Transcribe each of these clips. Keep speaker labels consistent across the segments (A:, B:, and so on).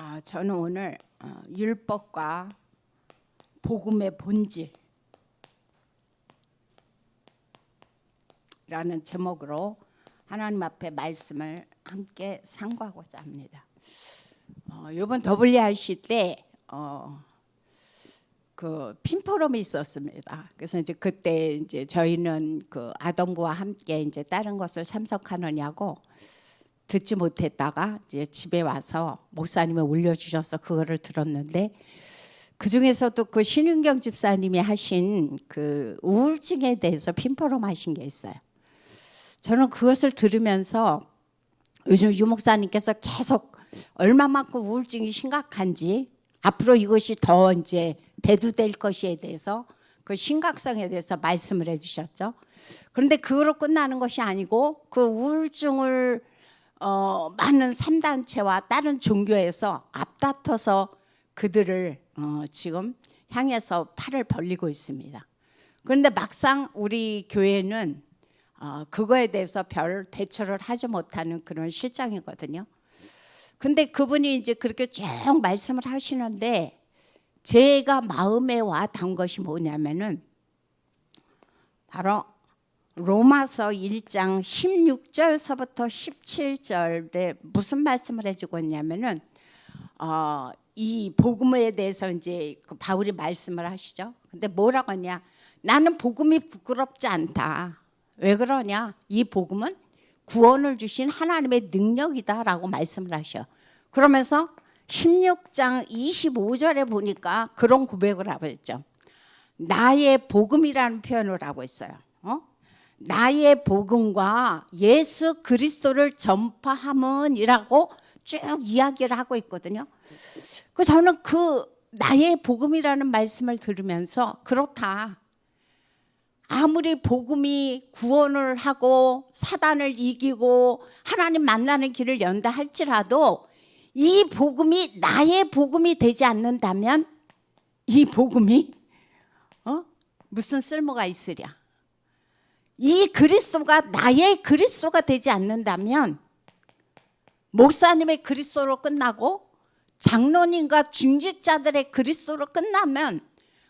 A: 아, 저는 오늘 어, 율법과 복음의 본질 라는 제목으로 하나님 앞에 말씀을 함께 상고하고자 합니다. 어, 이번 WRC 때 어, 그 핀포럼이 있었습니다. 그래서 이제 그때 이제 저희는 그 아동부와 함께 이제 다른 것을 참석하느냐고 듣지 못했다가 이제 집에 와서 목사님이 올려주셔서 그거를 들었는데 그 중에서도 그 신윤경 집사님이 하신 그 우울증에 대해서 핀포럼 하신 게 있어요. 저는 그것을 들으면서 요즘 유 목사님께서 계속 얼마만큼 우울증이 심각한지 앞으로 이것이 더 이제 대두될 것에 대해서 그 심각성에 대해서 말씀을 해주셨죠. 그런데 그거로 끝나는 것이 아니고 그 우울증을 어, 많은 삼단체와 다른 종교에서 앞다퉈서 그들을 어, 지금 향해서 팔을 벌리고 있습니다. 그런데 막상 우리 교회는 어, 그거에 대해서 별 대처를 하지 못하는 그런 실정이거든요. 근데 그분이 이제 그렇게 쭉 말씀을 하시는데 제가 마음에 와 닿은 것이 뭐냐면은 바로 로마서 1장 16절서부터 17절에 무슨 말씀을 해주고 있냐면은 어, 이 복음에 대해서 이제 그 바울이 말씀을 하시죠. 근데 뭐라고 하냐? 나는 복음이 부끄럽지 않다. 왜 그러냐? 이 복음은 구원을 주신 하나님의 능력이다라고 말씀을 하셔. 그러면서 16장 25절에 보니까 그런 고백을 하고 있죠. 나의 복음이라는 표현을 하고 있어요. 어? 나의 복음과 예수 그리스도를 전파함은이라고 쭉 이야기를 하고 있거든요. 그 저는 그 나의 복음이라는 말씀을 들으면서 그렇다. 아무리 복음이 구원을 하고 사단을 이기고 하나님 만나는 길을 연다 할지라도 이 복음이 나의 복음이 되지 않는다면 이 복음이 어? 무슨 쓸모가 있으랴? 이 그리스도가 나의 그리스도가 되지 않는다면 목사님의 그리스도로 끝나고 장로님과 중직자들의 그리스도로 끝나면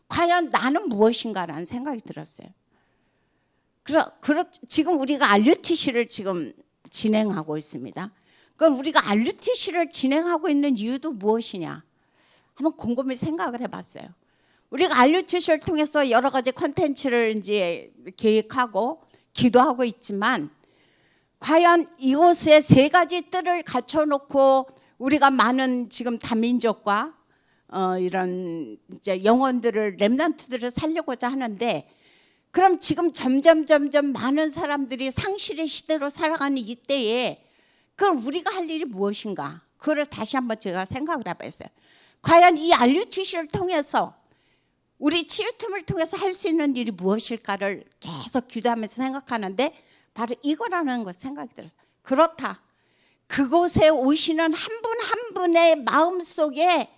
A: 과연 나는 무엇인가라는 생각이 들었어요. 그러, 그렇, 지금 우리가 RUTC를 지금 진행하고 있습니다. 그럼 우리가 RUTC를 진행하고 있는 이유도 무엇이냐? 한번 곰곰이 생각을 해봤어요. 우리가 RUTC를 통해서 여러 가지 콘텐츠를 이제 계획하고 기도하고 있지만 과연 이곳에 세 가지 뜰을 갖춰놓고 우리가 많은 지금 다민족과 어, 이런 이제 영혼들을 렘넌트들을 살려고자 하는데 그럼 지금 점점 점점 많은 사람들이 상실의 시대로 살아가는 이때에 그럼 우리가 할 일이 무엇인가? 그걸 다시 한번 제가 생각을 해봤어요. 과연 이 RUTC를 통해서 우리 치유팀을 통해서 할 수 있는 일이 무엇일까를 계속 기도하면서 생각하는데 바로 이거라는 것 생각이 들었어요. 그렇다. 그곳에 오시는 한 분 한 분의 마음 속에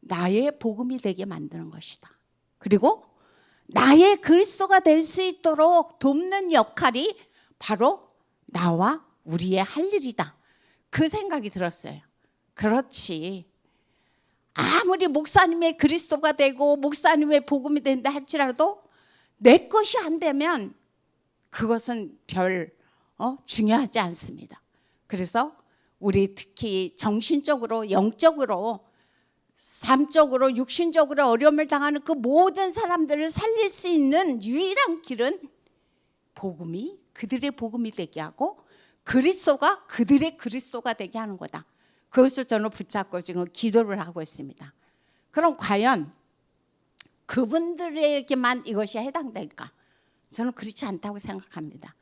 A: 나의 복음이 되게 만드는 것이다. 그리고 나의 그리스도가 될 수 있도록 돕는 역할이 바로 나와 우리의 할 일이다. 그 생각이 들었어요. 그렇지. 아무리 목사님의 그리스도가 되고 목사님의 복음이 된다 할지라도 내 것이 안 되면 그것은 별 어, 중요하지 않습니다. 그래서 우리 특히 정신적으로 영적으로 삶적으로 육신적으로 어려움을 당하는 그 모든 사람들을 살릴 수 있는 유일한 길은 복음이 그들의 복음이 되게 하고 그리스도가 그들의 그리스도가 되게 하는 거다. 그것을 저는 붙잡고 지금 기도를 하고 있습니다. 그럼 과연 그분들에게만 이것이 해당될까? 저는 그렇지 않다고 생각합니다.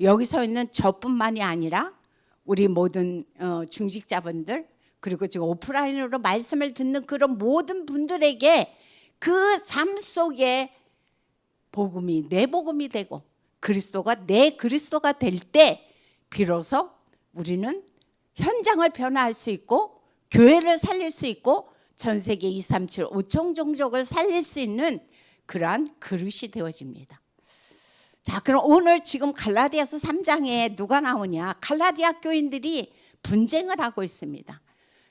A: 여기서 있는 저뿐만이 아니라 우리 모든 어, 중직자분들 그리고 지금 오프라인으로 말씀을 듣는 그런 모든 분들에게 그 삶 속에 복음이 내 복음이 되고 그리스도가 내 그리스도가 될 때 비로소 우리는 현장을 변화할 수 있고 교회를 살릴 수 있고 전 세계 237 5천 종족을 살릴 수 있는 그러한 그릇이 되어집니다. 자, 그럼 오늘 지금 갈라디아서 3장에 누가 나오냐? 갈라디아 교인들이 분쟁을 하고 있습니다.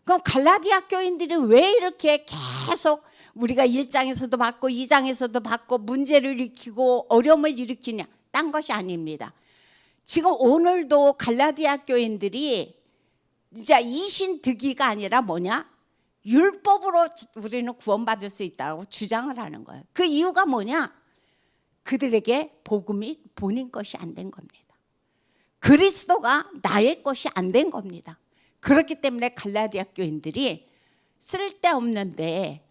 A: 그럼 갈라디아 교인들이 왜 이렇게 계속 우리가 1장에서도 받고 2장에서도 받고 문제를 일으키고 어려움을 일으키냐? 딴 것이 아닙니다. 지금 오늘도 갈라디아 교인들이 이제 이신 득이가 아니라 뭐냐? 율법으로 우리는 구원받을 수 있다고 주장을 하는 거예요. 그 이유가 뭐냐? 그들에게 복음이 본인 것이 안 된 겁니다. 그리스도가 나의 것이 안 된 겁니다. 그렇기 때문에 갈라디아 교인들이 쓸데없는데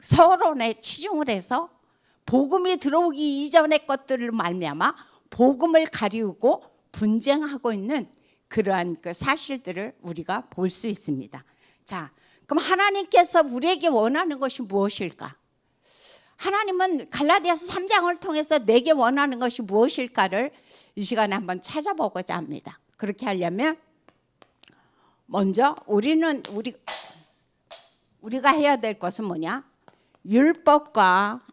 A: 서론에 치중을 해서 복음이 들어오기 이전의 것들을 말미암아 복음을 가리우고 분쟁하고 있는 그러한 그 사실들을 우리가 볼 수 있습니다. 자, 그럼 하나님께서 우리에게 원하는 것이 무엇일까? 하나님은 갈라디아서 3장을 통해서 내게 원하는 것이 무엇일까를 이 시간에 한번 찾아보고자 합니다. 그렇게 하려면 먼저 우리는 우리 우리가 해야 될 것은 뭐냐? 율법과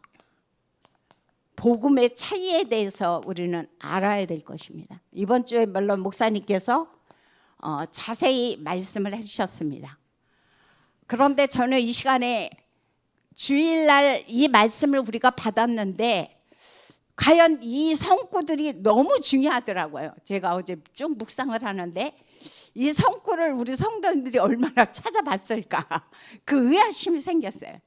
A: 복음의 차이에 대해서 우리는 알아야 될 것입니다. 이번 주에 물론 목사님께서 어, 자세히 말씀을 해주셨습니다. 그런데 저는 이 시간에 주일날 이 말씀을 우리가 받았는데 과연 이 성구들이 너무 중요하더라고요. 제가 어제 쭉 묵상을 하는데 이 성구를 우리 성도님들이 얼마나 찾아봤을까 그 의아심이 생겼어요.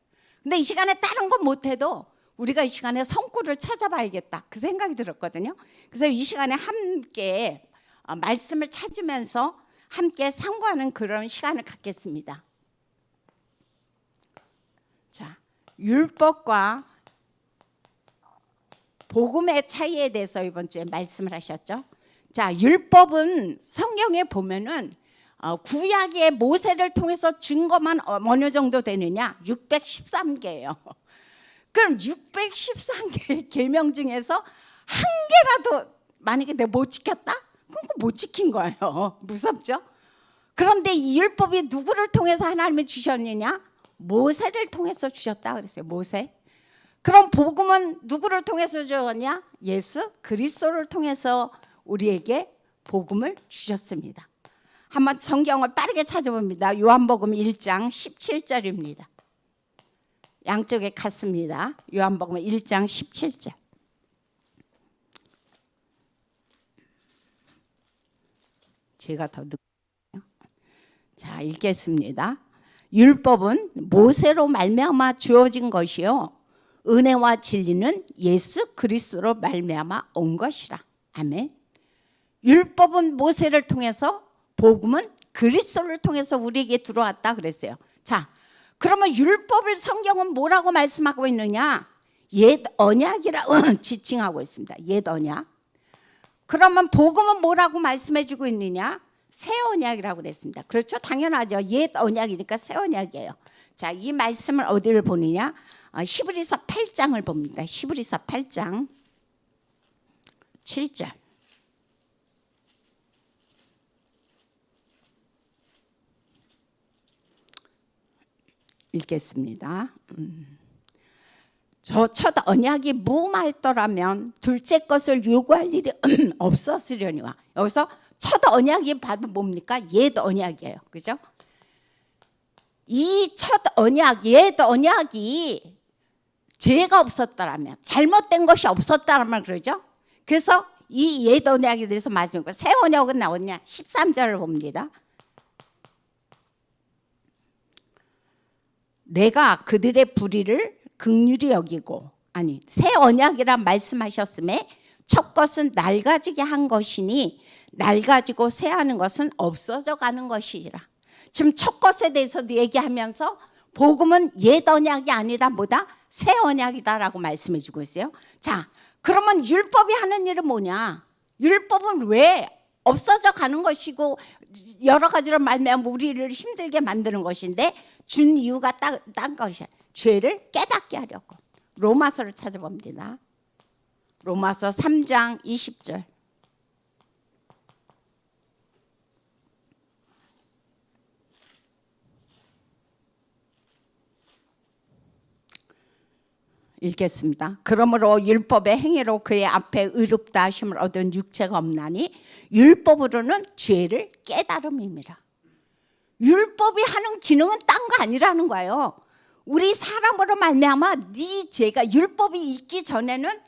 A: 근데 이 시간에 다른 건 못해도 우리가 이 시간에 성구를 찾아봐야겠다 그 생각이 들었거든요. 그래서 이 시간에 함께 어, 말씀을 찾으면서 함께 상고하는 그런 시간을 갖겠습니다. 자, 율법과 복음의 차이에 대해서 이번 주에 말씀을 하셨죠. 자, 율법은 성경에 보면은 어, 구약의 모세를 통해서 준 것만 어- 어느 정도 되느냐? 613개예요. 그럼 613개의 계명 중에서 한 개라도 만약에 내가 못 지켰다? 그럼 못 지킨 거예요. 무섭죠? 그런데 이 율법이 누구를 통해서 하나님이 주셨느냐? 모세를 통해서 주셨다 그랬어요. 모세. 그럼 복음은 누구를 통해서 주었냐? 예수 그리스도를 통해서 우리에게 복음을 주셨습니다. 한번 성경을 빠르게 찾아봅니다. 요한복음 1장 17절입니다. 양쪽에 같습니다. 요한복음 1장 17절. 제가 더 늦. 자 읽겠습니다. 율법은 모세로 말미암아 주어진 것이요 은혜와 진리는 예수 그리스도로 말미암아 온 것이라. 아멘. 율법은 모세를 통해서 복음은 그리스도를 통해서 우리에게 들어왔다 그랬어요. 자, 그러면 율법을 성경은 뭐라고 말씀하고 있느냐? 옛 언약이라 지칭하고 있습니다. 옛 언약. 그러면 복음은 뭐라고 말씀해 주고 있느냐? 새 언약이라고 그랬습니다. 그렇죠? 당연하죠. 옛 언약이니까 새 언약이에요. 자, 이 말씀을 어디를 보느냐? 어, 히브리서 8장을 봅니다. 히브리서 8장 7절. 읽겠습니다. 음. 저첫 언약이 무마했더라면 둘째 것을 요구할 일이 없었으려니와 여기서 첫 언약이 바로 뭡니까? 옛 언약이에요. 그죠? 이 첫 언약, 옛 언약이 죄가 없었더라면 잘못된 것이 없었더라면 그러죠? 그래서 이 옛 언약에 대해서 말씀하고 새 언약은 나오냐? 13절을 봅니다. 내가 그들의 불의를 극률이 여기고 아니 새 언약이라 말씀하셨음에 첫 것은 낡아지게 한 것이니 낡아지고 새하는 것은 없어져 가는 것이라. 지금 첫 것에 대해서도 얘기하면서 복음은 옛 언약이 아니다 뭐다 새 언약이다라고 말씀해 주고 있어요. 자, 그러면 율법이 하는 일은 뭐냐? 율법은 왜 없어져 가는 것이고 여러 가지로 말미암아 우리를 힘들게 만드는 것인데 준 이유가 딱, 딴 것이야. 죄를 깨닫게 하려고. 로마서를 찾아봅니다. 로마서 3장 20절. 읽겠습니다. 그러므로 율법의 행위로 그의 앞에 의롭다 하심을 얻은 육체가 없나니 율법으로는 죄를 깨달음입니다. 율법이 하는 기능은 딴 거 아니라는 거예요. 우리 사람으로 말미암아 네 죄가 율법이 있기 전에는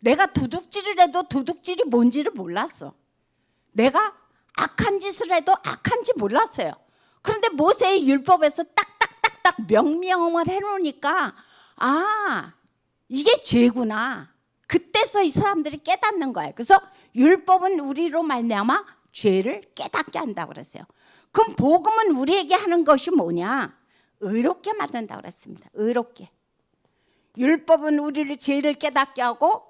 A: 내가 도둑질을 해도 도둑질이 뭔지를 몰랐어. 내가 악한 짓을 해도 악한지 몰랐어요. 그런데 모세의 율법에서 딱딱딱딱 명명을 해놓으니까 아 이게 죄구나. 그때서 이 사람들이 깨닫는 거예요. 그래서 율법은 우리로 말미암아 죄를 깨닫게 한다고 그랬어요. 그럼 복음은 우리에게 하는 것이 뭐냐? 의롭게 만든다고 그랬습니다. 의롭게. 율법은 우리를 죄를 깨닫게 하고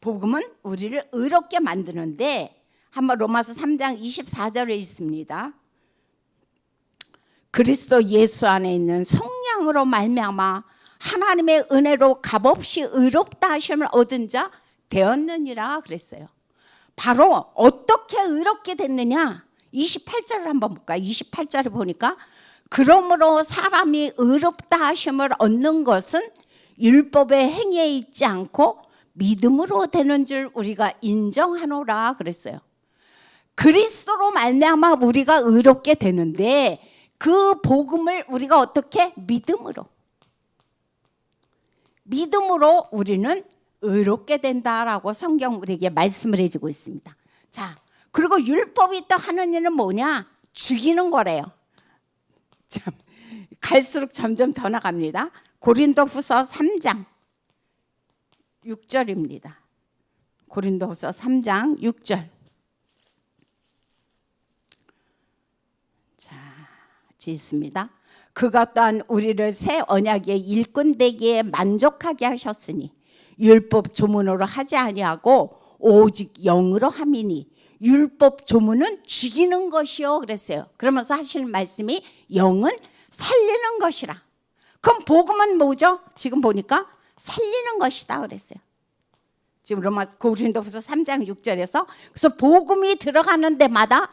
A: 복음은 우리를 의롭게 만드는데 한번 로마서 3장 24절에 있습니다. 그리스도 예수 안에 있는 성령으로 말미암아 하나님의 은혜로 값없이 의롭다 하심을 얻은 자 되었느니라 그랬어요. 바로 어떻게 의롭게 됐느냐? 28절을 한번 볼까요? 28절을 보니까 그러므로 사람이 의롭다 하심을 얻는 것은 율법의 행위에 있지 않고 믿음으로 되는 줄 우리가 인정하노라 그랬어요. 그리스도로 말미암아 우리가 의롭게 되는데 그 복음을 우리가 어떻게 믿음으로 믿음으로 우리는 의롭게 된다라고 성경 우리에게 말씀을 해주고 있습니다. 자, 그리고 율법이 또 하는 일은 뭐냐? 죽이는 거래요. 참, 갈수록 점점 더 나갑니다. 고린도 후서 3장 6절입니다. 고린도 후서 3장 6절. 자, 있습니다. 그가 또한 우리를 새 언약의 일꾼 되기에 만족하게 하셨으니 율법 조문으로 하지 아니하고 오직 영으로 함이니 율법 조문은 죽이는 것이요 그랬어요. 그러면서 하시는 말씀이 영은 살리는 것이라. 그럼 복음은 뭐죠? 지금 보니까 살리는 것이다 그랬어요. 지금 로마 고린도후서 3장 6절에서 그래서 복음이 들어가는 데마다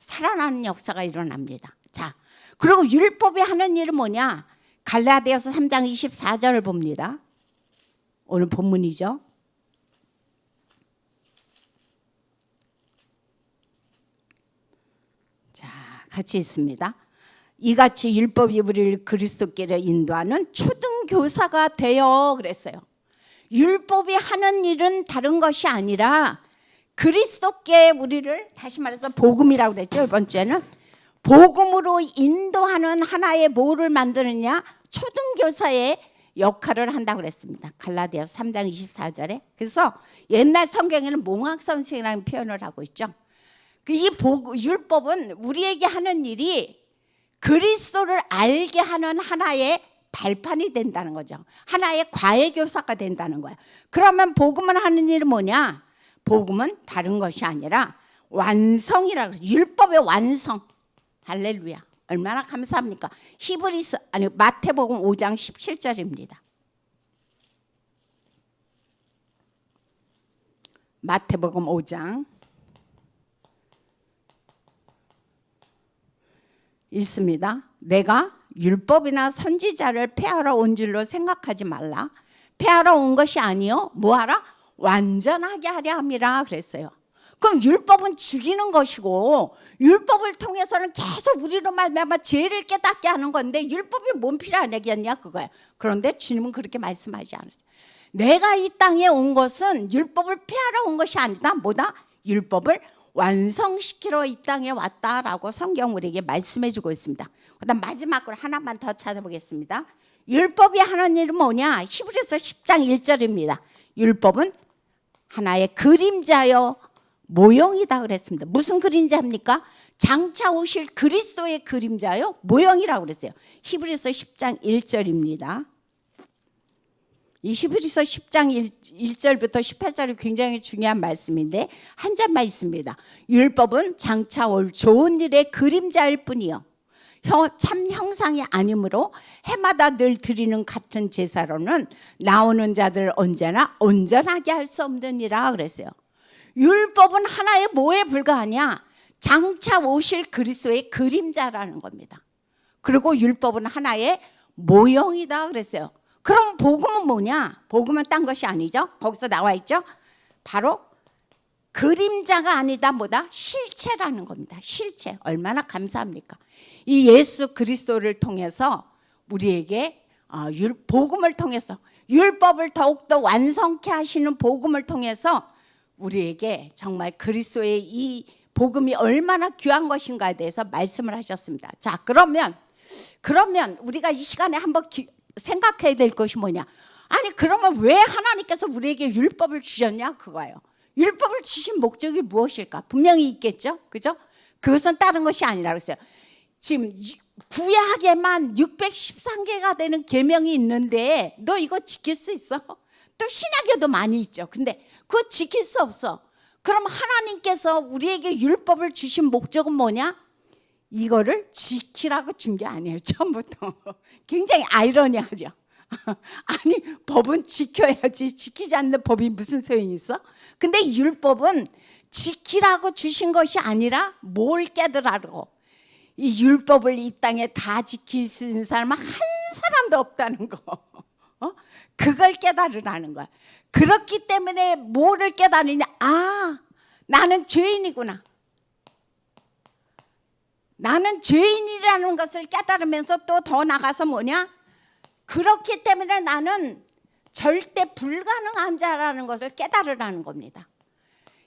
A: 살아나는 역사가 일어납니다. 자, 그리고 율법이 하는 일은 뭐냐? 갈라디아서 3장 24절을 봅니다. 오늘 본문이죠. 자, 같이 있습니다. 이같이 율법이 우리를 그리스도께로 인도하는 초등 교사가 되어 그랬어요. 율법이 하는 일은 다른 것이 아니라 그리스도께 우리를 다시 말해서 복음이라고 그랬죠. 이번 주에는 복음으로 인도하는 하나의 뭐를 만드느냐? 초등교사의 역할을 한다고 그랬습니다. 갈라디아 3장 24절에. 그래서 옛날 성경에는 몽학 선생이라는 표현을 하고 있죠. 그이 율법은 우리에게 하는 일이 그리스도를 알게 하는 하나의 발판이 된다는 거죠. 하나의 과외 교사가 된다는 거예요. 그러면 복음은 하는 일은 뭐냐? 복음은 다른 것이 아니라 완성이라 그래요. 율법의 완성. 할렐루야. 얼마나 감사합니까? 히브리서 아니 마태복음 5장 17절입니다. 마태복음 5장 있습니다. 내가 율법이나 선지자를 폐하러 온 줄로 생각하지 말라. 폐하러 온 것이 아니요. 뭐하라? 완전하게 하려 함이라 그랬어요. 그럼 율법은 죽이는 것이고 율법을 통해서는 계속 우리로 말미암아 죄를 깨닫게 하는 건데 율법이 뭔 필요하냐겠냐 그거야. 그런데 주님은 그렇게 말씀하지 않았어요. 내가 이 땅에 온 것은 율법을 폐하러 온 것이 아니다. 뭐다? 율법을 완성시키러 이 땅에 왔다라고 성경 우리에게 말씀해 주고 있습니다. 그다음 마지막으로 하나만 더 찾아보겠습니다. 율법이 하는 일은 뭐냐? 히브리서 10장 1절입니다. 율법은 하나의 그림자요 모형이다 그랬습니다. 무슨 그림자입니까? 장차 오실 그리스도의 그림자요 모형이라고 그랬어요. 히브리서 10장 1절입니다. 이 히브리서 10장 1, 절부터 18절이 굉장히 중요한 말씀인데 한 잔만 있습니다. 율법은 장차 올 좋은 일의 그림자일 뿐이요. 참 형상이 아니므로 해마다 늘 드리는 같은 제사로는 나오는 자들 언제나 온전하게 할 수 없느니라 그랬어요. 율법은 하나의 뭐에 불과하냐? 장차 오실 그리스도의 그림자라는 겁니다. 그리고 율법은 하나의 모형이다 그랬어요. 그럼 복음은 뭐냐? 복음은 딴 것이 아니죠. 거기서 나와 있죠. 바로 그림자가 아니다 뭐다 실체라는 겁니다. 실체 얼마나 감사합니까? 이 예수 그리스도를 통해서 우리에게 어, 율 복음을 통해서 율법을 더욱더 완성케 하시는 복음을 통해서 우리에게 정말 그리스도의 이 복음이 얼마나 귀한 것인가에 대해서 말씀을 하셨습니다. 자, 그러면 그러면 우리가 이 시간에 한번 기- 생각해야 될 것이 뭐냐? 아니 그러면 왜 하나님께서 우리에게 율법을 주셨냐 그거예요. 율법을 주신 목적이 무엇일까? 분명히 있겠죠, 그죠? 그것은 다른 것이 아니라 그랬어요. 지금 유- 구약에만 613개가 되는 계명이 있는데 너 이거 지킬 수 있어? 또 신약에도 많이 있죠. 근데 그거 지킬 수 없어. 그럼 하나님께서 우리에게 율법을 주신 목적은 뭐냐? 이거를 지키라고 준 게 아니에요. 처음부터. 굉장히 아이러니하죠. 아니, 법은 지켜야지. 지키지 않는 법이 무슨 소용이 있어? 근데 율법은 지키라고 주신 것이 아니라 뭘 깨달으라고. 이 율법을 이 땅에 다 있는 사람은 한 사람도 없다는 거. 어? 그걸 깨달으라는 거야. 그렇기 때문에 뭐를 깨달으냐? 아, 나는 죄인이구나. 나는 죄인이라는 것을 깨달으면서 또 더 나가서 뭐냐? 그렇기 때문에 나는 절대 불가능한 자라는 것을 깨달으라는 겁니다.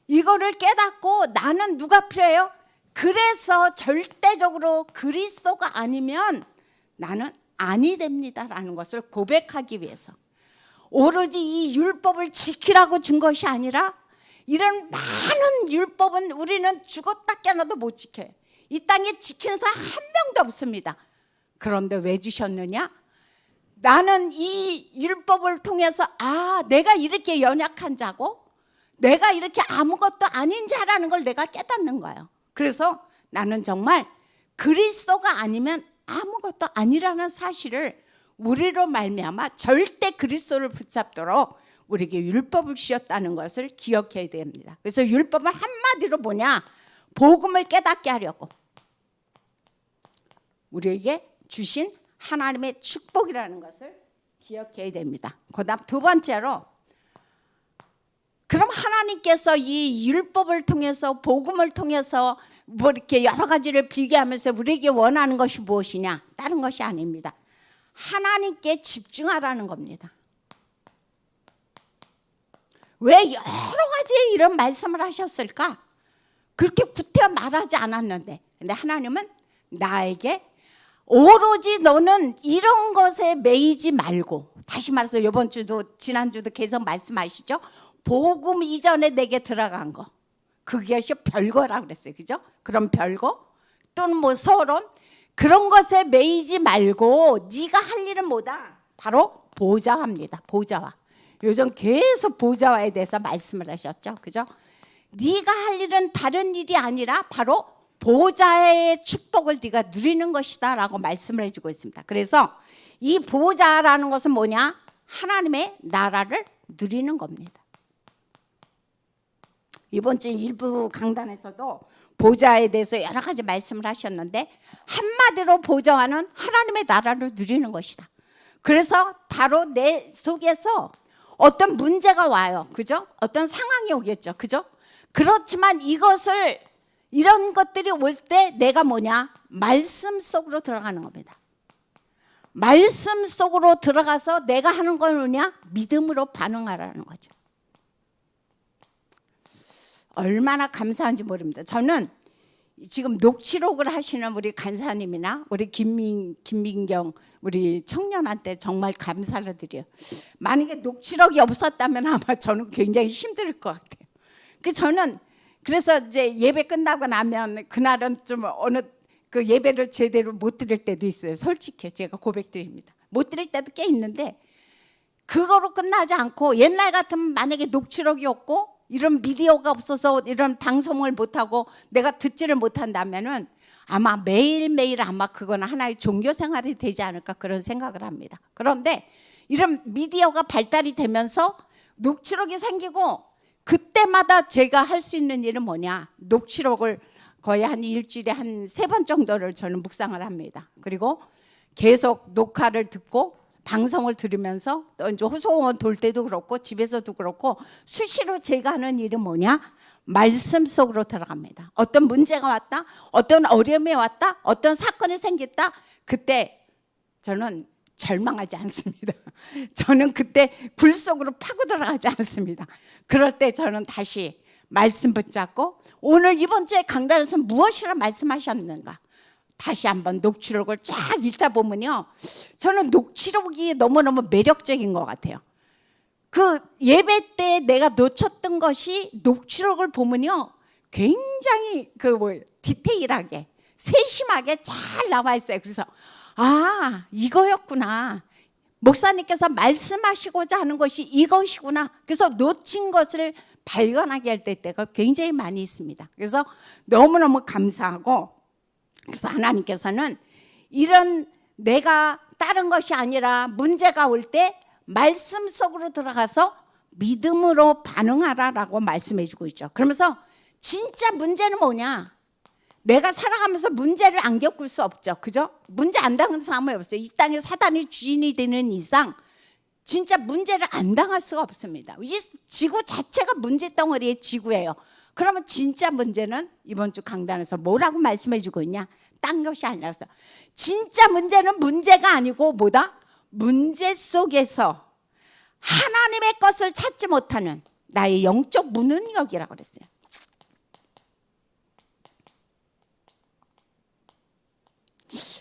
A: 이거를 깨닫고 나는 누가 필요해요? 그래서 절대적으로 그리스도가 아니면 나는 아니 됩니다라는 것을 고백하기 위해서 오로지 이 율법을 지키라고 준 것이 아니라 이런 많은 율법은 우리는 죽었다 깨어나도 못 지켜요. 이 땅에 지키는 사람 한 명도 없습니다. 그런데 왜 주셨느냐? 나는 이 율법을 통해서 아, 내가 이렇게 연약한 자고 내가 이렇게 아무것도 아닌 자라는 걸 내가 깨닫는 거예요. 그래서 나는 정말 그리스도가 아니면 아무것도 아니라는 사실을 우리로 말미암아 절대 그리스도를 붙잡도록 우리에게 율법을 주셨다는 것을 기억해야 됩니다. 그래서 율법은 한마디로 뭐냐? 복음을 깨닫게 하려고 우리에게 주신 하나님의 축복이라는 것을 기억해야 됩니다. 그다음 두 번째로 그럼 하나님께서 이 율법을 통해서 복음을 통해서 뭐 이렇게 여러 가지를 비교하면서 우리에게 원하는 것이 무엇이냐? 다른 것이 아닙니다. 하나님께 집중하라는 겁니다. 왜 여러 가지 이런 말씀을 하셨을까? 그렇게 구태여 말하지 않았는데. 근데 하나님은 나에게 오로지 너는 이런 것에 매이지 말고 다시 말해서 이번 주도 지난 주도 계속 말씀하시죠. 복음 이전에 내게 들어간 거 그것이 별거라 그랬어요. 그죠? 그럼 별거 또는 뭐 서론 그런 것에 매이지 말고 네가 할 일은 뭐다? 바로 보좌합니다. 보좌와. 요즘 계속 보좌와에 대해서 말씀을 하셨죠. 그죠? 네가 할 일은 다른 일이 아니라 바로 보좌의 축복을 네가 누리는 것이다라고 말씀을 해주고 있습니다. 그래서 이 보좌라는 것은 뭐냐? 하나님의 나라를 누리는 겁니다. 이번 주 일부 강단에서도 보좌에 대해서 여러 가지 말씀을 하셨는데 한마디로 보좌와는 하나님의 나라를 누리는 것이다. 그래서 바로 내 속에서 어떤 문제가 와요. 그죠? 어떤 상황이 오겠죠. 그죠? 그렇지만 이것을 이런 것들이 올 때 내가 뭐냐? 말씀 속으로 들어가는 겁니다. 말씀 속으로 들어가서 내가 하는 건 뭐냐? 믿음으로 반응하라는 거죠. 얼마나 감사한지 모릅니다. 저는 지금 녹취록을 하시는 우리 간사님이나 우리 김민 김민경 우리 청년한테 정말 감사를 드려요. 만약에 녹취록이 없었다면 아마 저는 굉장히 힘들 것 같아요. 그 저는 그래서 이제 예배 끝나고 나면 그날은 좀 어느 그 예배를 제대로 못 드릴 때도 있어요. 솔직히 제가 고백드립니다. 못 드릴 때도 꽤 있는데 그거로 끝나지 않고 옛날 같으면 만약에 녹취록이 없고 이런 미디어가 없어서 이런 방송을 못 하고 내가 듣지를 못한다면은 아마 매일매일 아마 그건 하나의 종교 생활이 되지 않을까 그런 생각을 합니다. 그런데 이런 미디어가 발달이 되면서 녹취록이 생기고 그때마다 제가 할 수 있는 일은 뭐냐? 녹취록을 거의 한 일주일에 한 세 번 정도를 저는 묵상을 합니다. 그리고 계속 녹화를 듣고 방송을 들으면서 또 이제 호소원 돌 때도 그렇고 집에서도 그렇고 수시로 제가 하는 일은 뭐냐? 말씀 속으로 들어갑니다. 어떤 문제가 왔다, 어떤 어려움이 왔다, 어떤 사건이 생겼다. 그때 저는 절망하지 않습니다. 저는 그때 굴 속으로 파고 들어가지 않습니다. 그럴 때 저는 다시 말씀 붙잡고 오늘 이번 주에 강단에서 무엇이라 말씀하셨는가 다시 한번 녹취록을 쫙 읽다 보면요. 저는 녹취록이 너무너무 매력적인 것 같아요. 그 예배 때 내가 놓쳤던 것이 녹취록을 보면요. 굉장히 그 뭐 디테일하게 세심하게 잘 나와 있어요. 그래서 아, 이거였구나. 목사님께서 말씀하시고자 하는 것이 이것이구나. 그래서 놓친 것을 발견하게 할때 때가 굉장히 많이 있습니다. 그래서 너무너무 감사하고 그래서 하나님께서는 이런 내가 다른 것이 아니라 문제가 올 때 말씀 속으로 들어가서 믿음으로 반응하라라고 말씀해 주고 있죠. 그러면서 진짜 문제는 뭐냐? 내가 살아가면서 문제를 안 겪을 수 없죠. 그죠? 문제 안 당하는 사람이 없어요. 이 땅에 사단이 주인이 되는 이상 진짜 문제를 안 당할 수가 없습니다. 이 지구 자체가 문제 덩어리의 지구예요. 그러면 진짜 문제는 이번 주 강단에서 뭐라고 말씀해 주고 있냐? 딴 것이 아니라서 진짜 문제는 문제가 아니고 뭐다? 문제 속에서 하나님의 것을 찾지 못하는 나의 영적 무능력이라고 그랬어요.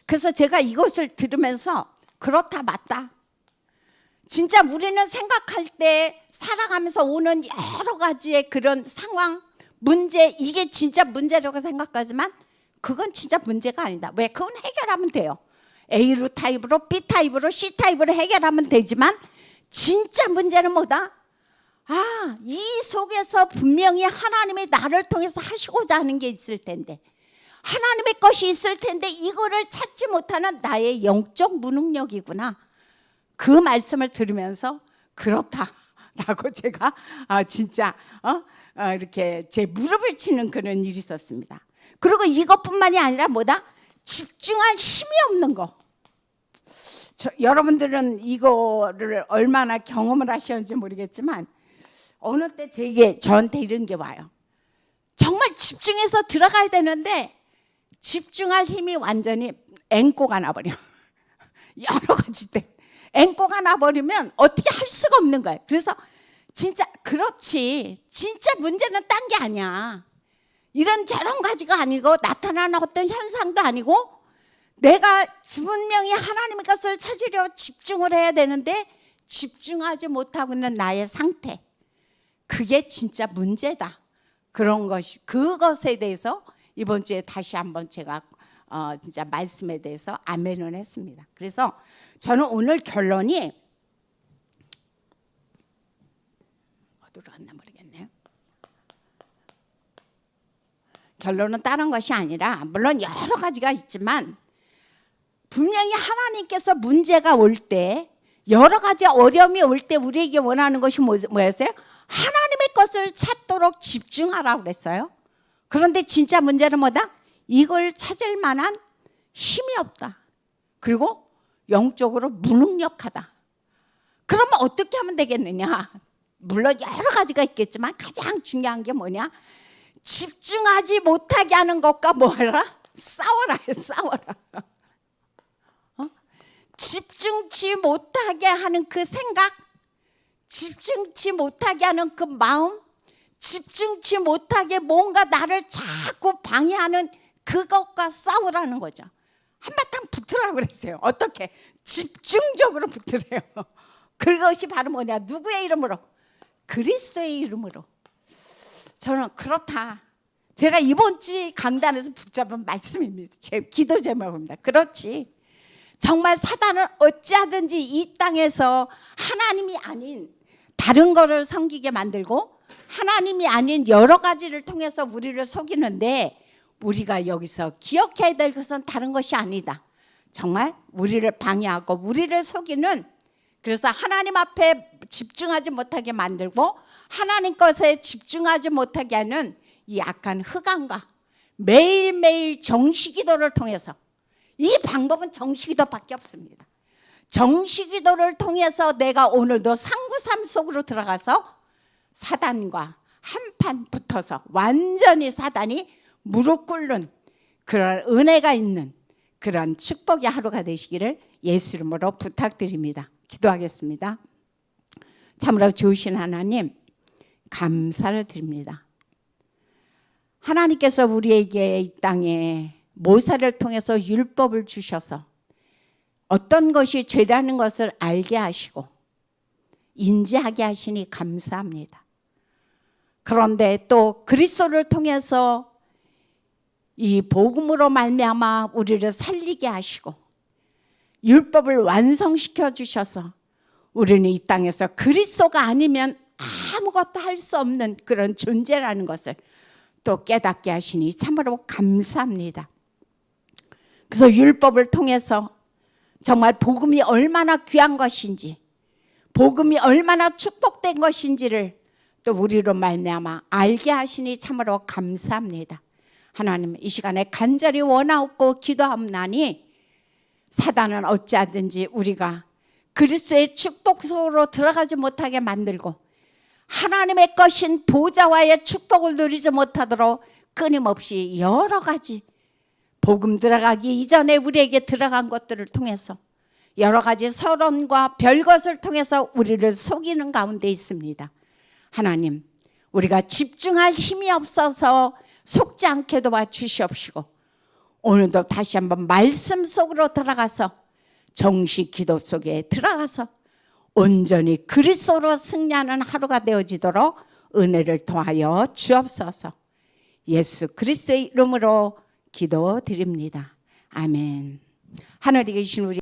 A: 그래서 제가 이것을 들으면서 그렇다 맞다. 진짜 우리는 생각할 때 살아가면서 오는 여러 가지의 그런 상황, 문제, 이게 진짜 문제라고 생각하지만 그건 진짜 문제가 아니다. 왜? 그건 해결하면 돼요. A로 타입으로, B 타입으로, C 타입으로 해결하면 되지만 진짜 문제는 뭐다? 아, 이 속에서 분명히 하나님이 나를 통해서 하시고자 하는 게 있을 텐데 하나님의 것이 있을 텐데 이거를 찾지 못하는 나의 영적 무능력이구나. 그 말씀을 들으면서 그렇다라고 제가 아, 진짜 어? 어, 이렇게 제 무릎을 치는 그런 일이 있었습니다. 그리고 이것뿐만이 아니라 뭐다? 집중할 힘이 없는 거. 저, 여러분들은 이거를 얼마나 경험을 하셨는지 모르겠지만 어느 때 제게 저한테 이런 게 와요. 정말 집중해서 들어가야 되는데 집중할 힘이 완전히 앵꼬가 나버려. 여러 가지 때 앵꼬가 나버리면 어떻게 할 수가 없는 거예요. 그래서 진짜 그렇지. 진짜 문제는 딴 게 아니야. 이런 저런 가지가 아니고 나타나는 어떤 현상도 아니고 내가 분명히 하나님의 것을 찾으려 집중을 해야 되는데 집중하지 못하고 있는 나의 상태. 그게 진짜 문제다. 그런 것이 그것에 대해서 이번 주에 다시 한번 제가 어, 진짜 말씀에 대해서 아멘을 했습니다. 그래서 저는 오늘 결론이 어디로 갔나 모르겠네요. 결론은 다른 것이 아니라 물론 여러 가지가 있지만 분명히 하나님께서 문제가 올 때 여러 가지 어려움이 올 때 우리에게 원하는 것이 뭐- 뭐였어요? 하나님의 것을 찾도록 집중하라고 그랬어요. 그런데 진짜 문제는 뭐다? 이걸 찾을 만한 힘이 없다. 그리고 영적으로 무능력하다. 그러면 어떻게 하면 되겠느냐? 물론 여러 가지가 있겠지만 가장 중요한 게 뭐냐? 집중하지 못하게 하는 것과 뭐라? 싸워라, 싸워라. 어? 집중치 못하게 하는 그 생각, 집중치 못하게 하는 그 마음, 집중치 못하게 뭔가 나를 자꾸 방해하는 그것과 싸우라는 거죠. 한바탕 붙으라고 그랬어요. 어떻게? 집중적으로 붙으래요. 그것이 바로 뭐냐? 누구의 이름으로? 그리스도의 이름으로. 저는 그렇다. 제가 이번 주 강단에서 붙잡은 말씀입니다. 제 기도 제목입니다. 그렇지. 정말 사단을 어찌하든지 이 땅에서 하나님이 아닌 다른 거를 섬기게 만들고 하나님이 아닌 여러 가지를 통해서 우리를 속이는데 우리가 여기서 기억해야 될 것은 다른 것이 아니다. 정말 우리를 방해하고 우리를 속이는 그래서 하나님 앞에 집중하지 못하게 만들고 하나님 것에 집중하지 못하게 하는 이 약한 흑암과 매일매일 정시기도를 통해서 이 방법은 정시기도밖에 없습니다. 정시기도를 통해서 내가 오늘도 상구삼 속으로 들어가서 사단과 한판 붙어서 완전히 사단이 무릎 꿇는 그런 은혜가 있는 그런 축복의 하루가 되시기를 예수 이름으로 부탁드립니다. 기도하겠습니다. 참으로 좋으신 하나님 감사를 드립니다. 하나님께서 우리에게 이 땅에 모세를 통해서 율법을 주셔서 어떤 것이 죄라는 것을 알게 하시고 인지하게 하시니 감사합니다. 그런데 또 그리스도를 통해서 이 복음으로 말미암아 우리를 살리게 하시고 율법을 완성시켜 주셔서 우리는 이 땅에서 그리스도가 아니면 아무것도 할 수 없는 그런 존재라는 것을 또 깨닫게 하시니 참으로 감사합니다. 그래서 율법을 통해서 정말 복음이 얼마나 귀한 것인지 복음이 얼마나 축복된 것인지를 또 우리로 말미암아 알게 하시니 참으로 감사합니다. 하나님 이 시간에 간절히 원하옵고 기도하옵나니 사단은 어찌하든지 우리가 그리스도의 축복 속으로 들어가지 못하게 만들고 하나님의 것인 보좌와의 축복을 누리지 못하도록 끊임없이 여러 가지 복음 들어가기 이전에 우리에게 들어간 것들을 통해서 여러 가지 서론과 별것을 통해서 우리를 속이는 가운데 있습니다. 하나님, 우리가 집중할 힘이 없어서 속지 않게 도와 주시옵시고 오늘도 다시 한번 말씀 속으로 들어가서 정식 기도 속에 들어가서 온전히 그리스도로 승리하는 하루가 되어지도록 은혜를 통하여 주옵소서. 예수 그리스도의 이름으로 기도드립니다. 아멘. 하늘에 계신 우리